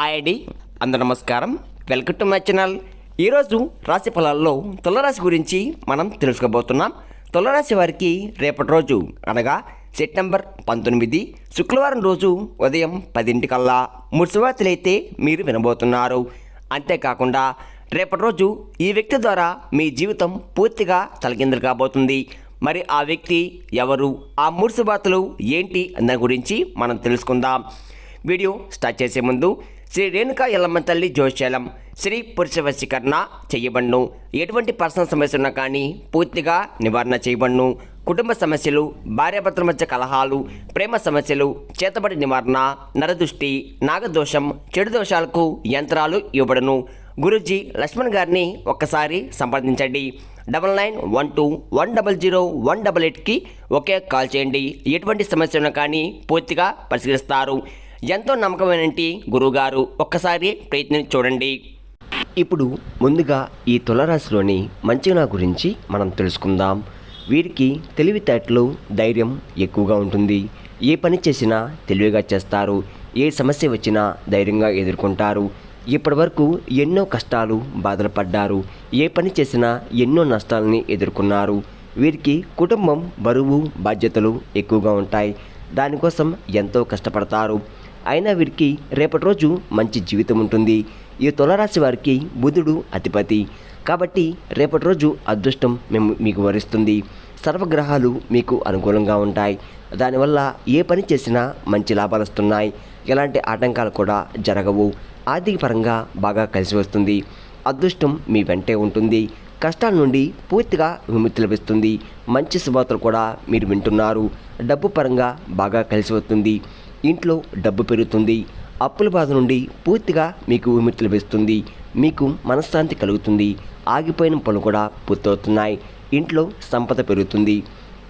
ID అందరు నమస్కారం. Welcome to my channel. ఈరోజు రాశి ఫలాల్లో తులరాశి గురించి మనం తెలుసుకోబోతున్నాం. తులరాశి వారికి రేపటి రోజు అనగా సెప్టెంబర్ పంతొమ్మిది శుక్రవారం రోజు ఉదయం పదింటికల్లా మున్సిపాలిటీలైతే మీరు వినబోతున్నారు. అంతేకాకుండా రేపటి రోజు ఈ వ్యక్తి ద్వారా మీ జీవితం పూర్తిగా తలకిందులు కాబోతుంది. మరి ఆ వ్యక్తి ఎవరు? ఆ మున్సిపాతులు ఏంటి? అన్న గురించి మనం తెలుసుకుందాం. వీడియో స్టార్ట్ చేసే ముందు శ్రీ రేణుకా ఎల్లమ్మ తల్లి జోష్యాలం శ్రీ పురుష వశీకరణ చేయబడును. ఎటువంటి పర్సనల్ సమస్య ఉన్నా కానీ పూర్తిగా నివారణ చేయబడును. కుటుంబ సమస్యలు భార్యాభర్తల మధ్య కలహాలు ప్రేమ సమస్యలు చేతబడి నివారణ నరదృష్టి నాగదోషం చెడు దోషాలకు యంత్రాలు ఇవ్వబడును. గురుజీ లక్ష్మణ్ గారిని ఒక్కసారి సంప్రదించండి. Double nine one two one double zero one double ఎయిట్కి ఒకే కాల్ చేయండి. ఎటువంటి సమస్య ఉన్నా కానీ పూర్తిగా పరిశీలిస్తారు ఎంతో నమ్మకమైనటి? గురువుగారు ఒక్కసారి ప్రయత్నం చూడండి. ఇప్పుడు ముందుగా ఈ తులరాశిలోని మంచిగా గురించి మనం తెలుసుకుందాం. వీరికి తెలివితేటలు ధైర్యం ఎక్కువగా ఉంటుంది. ఏ పని చేసినా తెలివిగా చేస్తారు. ఏ సమస్య వచ్చినా ధైర్యంగా ఎదుర్కొంటారు. ఇప్పటివరకు ఎన్నో కష్టాలు బాధలు పడ్డారు. ఏ పని చేసినా ఎన్నో నష్టాలని ఎదుర్కొన్నారు. వీరికి కుటుంబం బరువు బాధ్యతలు ఎక్కువగా ఉంటాయి. దానికోసం ఎంతో కష్టపడతారు. అయినా వీరికి రేపటి రోజు మంచి జీవితం ఉంటుంది. ఈ తులరాశి వారికి బుధుడు అధిపతి. కాబట్టి రేపటి రోజు అదృష్టం మేము మీకు వరిస్తుంది. సర్వగ్రహాలు మీకు అనుకూలంగా ఉంటాయి. దానివల్ల ఏ పని చేసినా మంచి లాభాలు వస్తున్నాయి. ఎలాంటి ఆటంకాలు కూడా జరగవు. ఆర్థిక పరంగా బాగా కలిసి వస్తుంది. అదృష్టం మీ వెంటే ఉంటుంది. కష్టాల నుండి పూర్తిగా విముక్తి లభిస్తుంది. మంచి శుభార్తలు కూడా మీరు వింటున్నారు. డబ్బు పరంగా బాగా కలిసి వస్తుంది. ఇంట్లో డబ్బు పెరుగుతుంది అప్పుల బాధ నుండి పూర్తిగా మీకు విముక్తి లభిస్తుంది మీకు మనశ్శాంతి కలుగుతుంది ఆగిపోయిన పనులు కూడా పూర్తవుతున్నాయి ఇంట్లో సంపద పెరుగుతుంది.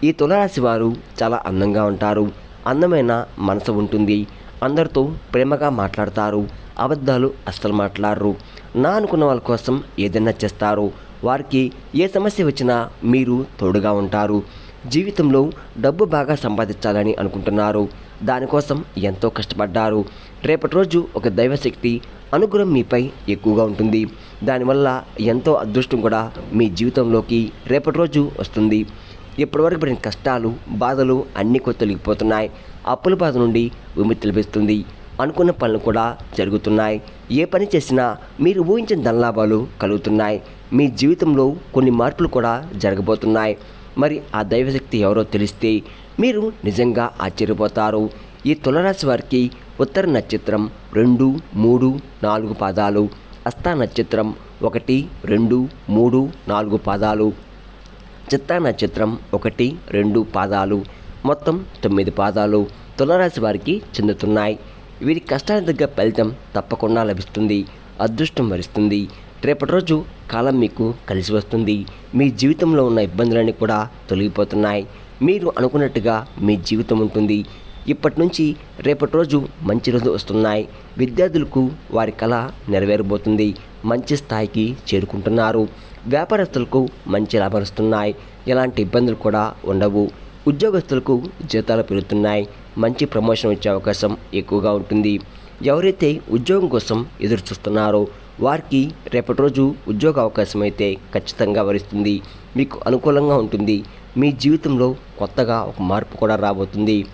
ఈ తులరాశి వారు చాలా అందంగా ఉంటారు అందమైన మనసు ఉంటుంది అందరితో ప్రేమగా మాట్లాడతారు అబద్ధాలు అస్సలు మాట్లాడరు. నా అనుకున్న వాళ్ళ కోసం ఏదైనా చేస్తారు వారికి ఏ సమస్య వచ్చినా మీరు తోడుగా ఉంటారు. జీవితంలో డబ్బు బాగా సంపాదించాలని అనుకుంటున్నారు దానికోసం ఎంతో కష్టపడ్డారు. రేపటి రోజు ఒక దైవశక్తి అనుగ్రహం మీపై ఎక్కువగా ఉంటుంది. దానివల్ల ఎంతో అదృష్టం కూడా మీ జీవితంలోకి రేపటి రోజు వస్తుంది. ఇప్పటివరకు పడిన కష్టాలు బాధలు అన్నీ కొత్త తొలగిపోతున్నాయి. అప్పుల బాధ నుండి విముక్తి లభిస్తుంది. అనుకున్న పనులు కూడా జరుగుతున్నాయి. ఏ పని చేసినా మీరు ఊహించిన ధనలాభాలు కలుగుతున్నాయి. మీ జీవితంలో కొన్ని మార్పులు కూడా జరగబోతున్నాయి. మరి ఆ దైవశక్తి ఎవరో తెలిస్తే మీరు నిజంగా ఆశ్చర్యపోతారు. ఈ తులరాశి వారికి ఉత్తర నక్షత్రం రెండు మూడు నాలుగు పాదాలు హస్త నక్షత్రం ఒకటి రెండు మూడు నాలుగు పాదాలు చిత్తా నక్షత్రం ఒకటి రెండు పాదాలు మొత్తం తొమ్మిది పాదాలు తులరాశి వారికి చెందుతున్నాయి. వీరి కష్టానికి తగ్గ ఫలితం తప్పకుండా లభిస్తుంది అదృష్టం వరిస్తుంది. రేపటి రోజు కాలం మీకు కలిసి వస్తుంది. మీ జీవితంలో ఉన్న ఇబ్బందులన్నీ కూడా తొలగిపోతున్నాయి. మీరు అనుకున్నట్టుగా మీ జీవితం ఉంటుంది. ఇప్పటి నుంచి రేపటి రోజు మంచి రోజు వస్తున్నాయి. విద్యార్థులకు వారి కళ నెరవేరబోతుంది. మంచి స్థాయికి చేరుకుంటున్నారు. వ్యాపారస్తులకు మంచి లాభాలు వస్తున్నాయి. ఎలాంటి ఇబ్బందులు కూడా ఉండవు. ఉద్యోగస్తులకు జీతాలు పెరుగుతున్నాయి. మంచి ప్రమోషన్ వచ్చే అవకాశం ఎక్కువగా ఉంటుంది. ఎవరైతే ఉద్యోగం కోసం ఎదురు చూస్తున్నారో వారికి రేపటి రోజు ఉద్యోగ అవకాశం అయితే ఖచ్చితంగా వరిస్తుంది. మీకు అనుకూలంగా ఉంటుంది. మీ జీవితంలో కొత్తగా ఒక మార్పు కూడా రాబోతుంది.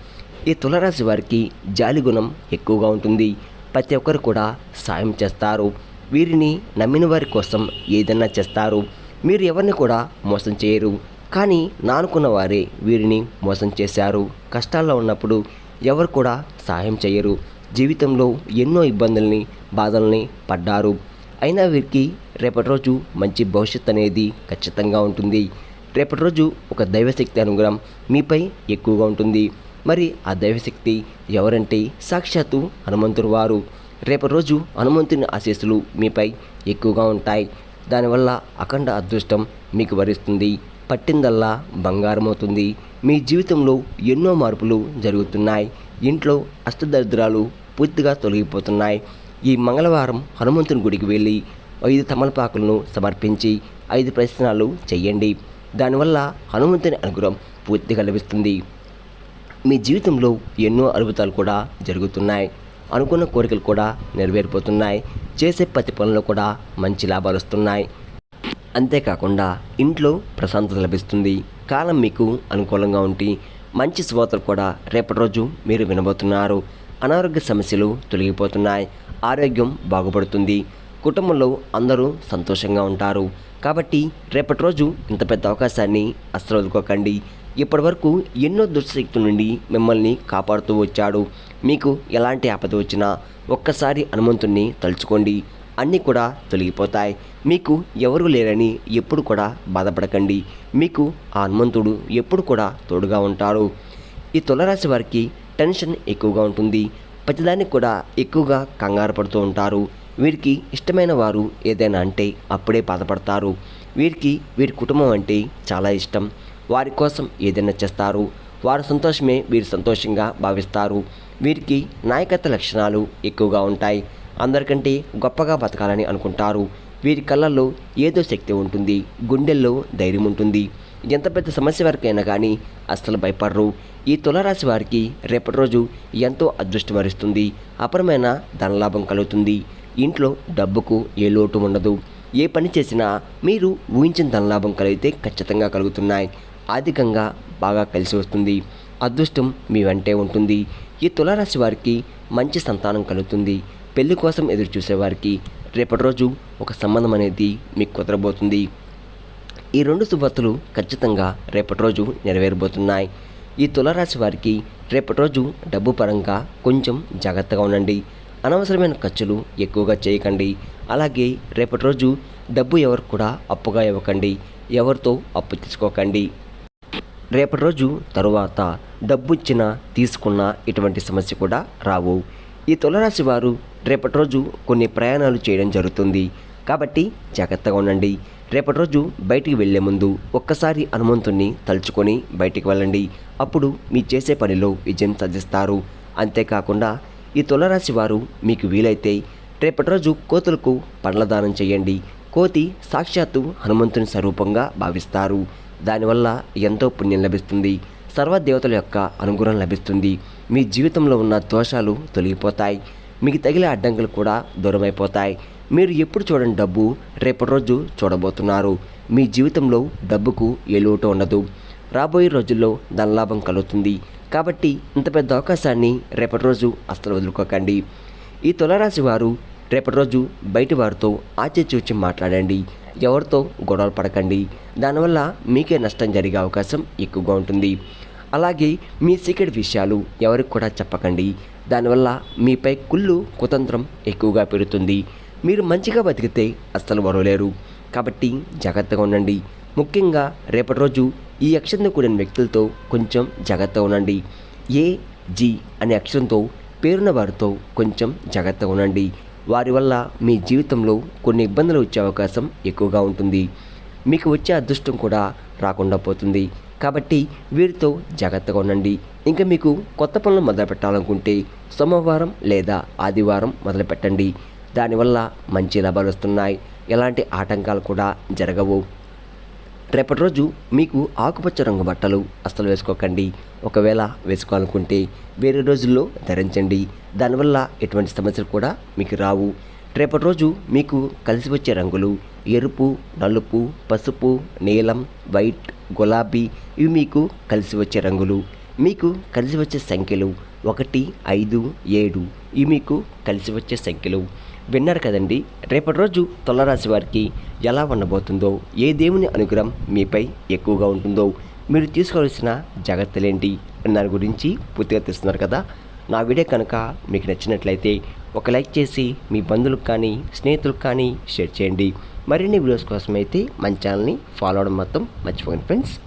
ఈ తులరాశి వారికి జాలి గుణం ఎక్కువగా ఉంటుంది. ప్రతి ఒక్కరు కూడా సాయం చేస్తారు. వీరిని నమ్మిన వారి కోసం ఏదైనా చేస్తారు. మీరు ఎవరిని కూడా మోసం చేయరు. కానీ నానుకున్న వారే వీరిని మోసం చేశారు. కష్టాల్లో ఉన్నప్పుడు ఎవరు కూడా సహాయం చేయరు. జీవితంలో ఎన్నో ఇబ్బందుల్ని బాధల్ని పడ్డారు. అయినా వీరికి రేపటి రోజు మంచి భవిష్యత్ అనేది ఖచ్చితంగా ఉంటుంది. రేపటి రోజు ఒక దైవశక్తి అనుగ్రహం మీపై ఎక్కువగా ఉంటుంది. మరి ఆ దైవశక్తి ఎవరంటే సాక్షాత్తు హనుమంతుడు వారు. రేపటి రోజు హనుమంతుని ఆశీస్సులు మీపై ఎక్కువగా ఉంటాయి. దానివల్ల అఖండ అదృష్టం మీకు వరిస్తుంది. పట్టిందల్లా బంగారం అవుతుంది మీ జీవితంలో ఎన్నో మార్పులు జరుగుతున్నాయి. ఇంట్లో అష్టదరిద్రాలు పూర్తిగా తొలగిపోతున్నాయి. ఈ మంగళవారం హనుమంతుని గుడికి వెళ్ళి ఐదు తమలపాకులను సమర్పించి ఐదు ప్రశ్నలు చెయ్యండి దానివల్ల హనుమంతుని అనుగ్రహం పూర్తిగా లభిస్తుంది. మీ జీవితంలో ఎన్నో అద్భుతాలు కూడా జరుగుతున్నాయి. అనుకున్న కోరికలు కూడా నెరవేరిపోతున్నాయి. చేసే ప్రతి పనులు కూడా మంచి లాభాలు వస్తున్నాయి. అంతేకాకుండా ఇంట్లో ప్రశాంతత లభిస్తుంది. కాలం మీకు అనుకూలంగా ఉండి మంచి శ్రోతలు కూడా రేపటి రోజు మీరు వినబోతున్నారు. అనారోగ్య సమస్యలు తొలగిపోతున్నాయి. ఆరోగ్యం బాగుపడుతుంది. కుటుంబంలో అందరూ సంతోషంగా ఉంటారు. కాబట్టి రేపటి రోజు ఇంత పెద్ద అవకాశాన్ని అస్సలు వదులుకోకండి ఇప్పటివరకు ఎన్నో దుష్టశక్తుల నుండి మిమ్మల్ని కాపాడుతూ వచ్చాడు. మీకు ఎలాంటి ఆపద వచ్చినా ఒక్కసారి హనుమంతుణ్ణి తలుచుకోండి. అన్నీ కూడా తొలగిపోతాయి. మీకు ఎవరు లేరని ఎప్పుడు కూడా బాధపడకండి. మీకు ఆ హనుమంతుడు ఎప్పుడు కూడా తోడుగా ఉంటాడు. ఈ తులరాశి వారికి టెన్షన్ ఎక్కువగా ఉంటుంది. ప్రతిదానికి కూడా ఎక్కువగా కంగారు పడుతూ ఉంటారు. వీరికి ఇష్టమైన వారు ఏదైనా అంటే అప్పుడే బాధపడతారు. వీరికి వీరి కుటుంబం అంటే చాలా ఇష్టం. వారి కోసం ఏదైనా చేస్తారు. వారి సంతోషమే వీరు సంతోషంగా భావిస్తారు. వీరికి నాయకత్వ లక్షణాలు ఎక్కువగా ఉంటాయి. అందరికంటే గొప్పగా బతకాలని అనుకుంటారు. వీరి కళ్ళల్లో ఏదో శక్తి ఉంటుంది. గుండెల్లో ధైర్యం ఉంటుంది. ఎంత పెద్ద సమస్య వరకైనా కానీ అస్సలు భయపడరు. ఈ తులరాశి వారికి రేపటి రోజు ఎంతో అదృష్టం వరిస్తుంది. అపరమైన ధనలాభం కలుగుతుంది. ఇంట్లో డబ్బుకు ఏ లోటు ఉండదు. ఏ పని చేసినా మీరు ఊహించిన ధనలాభం కలిగితే ఖచ్చితంగా కలుగుతున్నాయి. ఆర్థికంగా బాగా కలిసి వస్తుంది. అదృష్టం మీ వెంటే ఉంటుంది. ఈ తులారాశి వారికి మంచి సంతానం కలుగుతుంది. పెళ్ళి కోసం ఎదురు చూసేవారికి రేపటి రోజు ఒక సంబంధం అనేది మీకు కుదరబోతుంది. ఈ రెండు శుభతులు ఖచ్చితంగా రేపటి రోజు నెరవేరబోతున్నాయి. ఈ తులారాశి వారికి రేపటి రోజు డబ్బు పరంగా కొంచెం జాగ్రత్తగా ఉండండి. అనవసరమైన ఖర్చులు ఎక్కువగా చేయకండి. అలాగే రేపటి రోజు డబ్బు ఎవరు కూడా అప్పుగా ఇవ్వకండి. ఎవరితో అప్పు తీసుకోకండి. రేపటి రోజు తరువాత డబ్బు ఇచ్చినా తీసుకున్న ఇటువంటి సమస్య కూడా రావు. ఈ తులరాశి వారు రేపటి రోజు కొన్ని ప్రయాణాలు చేయడం జరుగుతుంది. కాబట్టి జాగ్రత్తగా ఉండండి. రేపటి రోజు బయటికి వెళ్ళే ముందు ఒక్కసారి హనుమంతుణ్ణి తలుచుకొని బయటికి వెళ్ళండి. అప్పుడు మీ చేసే పనిలో విజయం సాధిస్తారు. అంతేకాకుండా ఈ తులరాశి వారు మీకు వీలైతే రేపటి రోజు కోతులకు పండ్ల దానం చేయండి. కోతి సాక్షాత్తు హనుమంతుని స్వరూపంగా భావిస్తారు. దానివల్ల ఎంతో పుణ్యం లభిస్తుంది. సర్వదేవతల యొక్క అనుగ్రహం లభిస్తుంది. మీ జీవితంలో ఉన్న దోషాలు తొలగిపోతాయి. మీకు తగిలే అడ్డంకులు కూడా దూరమైపోతాయి. మీరు ఎప్పుడు చూడని డబ్బు రేపటి రోజు చూడబోతున్నారు. మీ జీవితంలో డబ్బుకు ఏ లోటు ఉండదు. రాబోయే రోజుల్లో ధనలాభం కలుగుతుంది. కాబట్టి ఇంత పెద్ద అవకాశాన్ని రేపటి రోజు అస్సలు వదులుకోకండి. ఈ తులారాశి వారు రేపటి రోజు బయటి వారితో ఆచిచూచి మాట్లాడండి. ఎవరితో గొడవలు పడకండి. దానివల్ల మీకే నష్టం జరిగే అవకాశం ఎక్కువగా ఉంటుంది. అలాగే మీ సీక్రెట్ విషయాలు ఎవరికి కూడా చెప్పకండి. దానివల్ల మీపై కుళ్ళు కుతంత్రం ఎక్కువగా పెరుగుతుంది. మీరు మంచిగా బతికితే అస్సలు వరవలేరు కాబట్టి జాగ్రత్తగా ఉండండి. ముఖ్యంగా రేపటి రోజు ఈ అక్షరంతో కూడిన వ్యక్తులతో కొంచెం జాగ్రత్తగా ఉండండి. ఏ జి అనే అక్షరంతో పేరున్న వారితో కొంచెం జాగ్రత్తగా ఉండండి. వారి వల్ల మీ జీవితంలో కొన్ని ఇబ్బందులు వచ్చే అవకాశం ఎక్కువగా ఉంటుంది. మీకు వచ్చే అదృష్టం కూడా రాకుండా పోతుంది. కాబట్టి వీరితో జాగ్రత్తగా ఉండండి. ఇంకా మీకు కొత్త పనులు మొదలు పెట్టాలనుకుంటే సోమవారం లేదా ఆదివారం మొదలు పెట్టండి దానివల్ల మంచి లాభాలు వస్తున్నాయి. ఎలాంటి ఆటంకాలు కూడా జరగవు. రేపటి రోజు మీకు ఆకుపచ్చ రంగు బట్టలు అస్సలు వేసుకోకండి. ఒకవేళ వేసుకోవాలనుకుంటే వేరే రోజుల్లో ధరించండి. దానివల్ల ఎటువంటి సమస్యలు కూడా మీకు రావు. రేపటి రోజు మీకు కలిసి వచ్చే రంగులు ఎరుపు నలుపు పసుపు నీలం వైట్ గులాబీ ఇవి మీకు కలిసి వచ్చే రంగులు. మీకు కలిసి వచ్చే సంఖ్యలు ఒకటి ఐదు ఏడు ఇవి మీకు కలిసి వచ్చే సంఖ్యలు. విన్నారు కదండి. రేపటి రోజు తులరాశి వారికి ఎలా ఉండబోతుందో ఏ దేవుని అనుగ్రహం మీపై ఎక్కువగా ఉంటుందో మీరు తీసుకోవాల్సిన జాగ్రత్తలేంటి దాని గురించి పూర్తిగా తెలుస్తున్నారు కదా. నా వీడియో కనుక మీకు నచ్చినట్లయితే ఒక లైక్ చేసి మీ బంధువులకు కానీ స్నేహితులకు కానీ షేర్ చేయండి. మరిన్ని వీడియోస్ కోసం అయితే మన ఛానల్ని ఫాలో అవడం మొత్తం మర్చిపోకండి ఫ్రెండ్స్.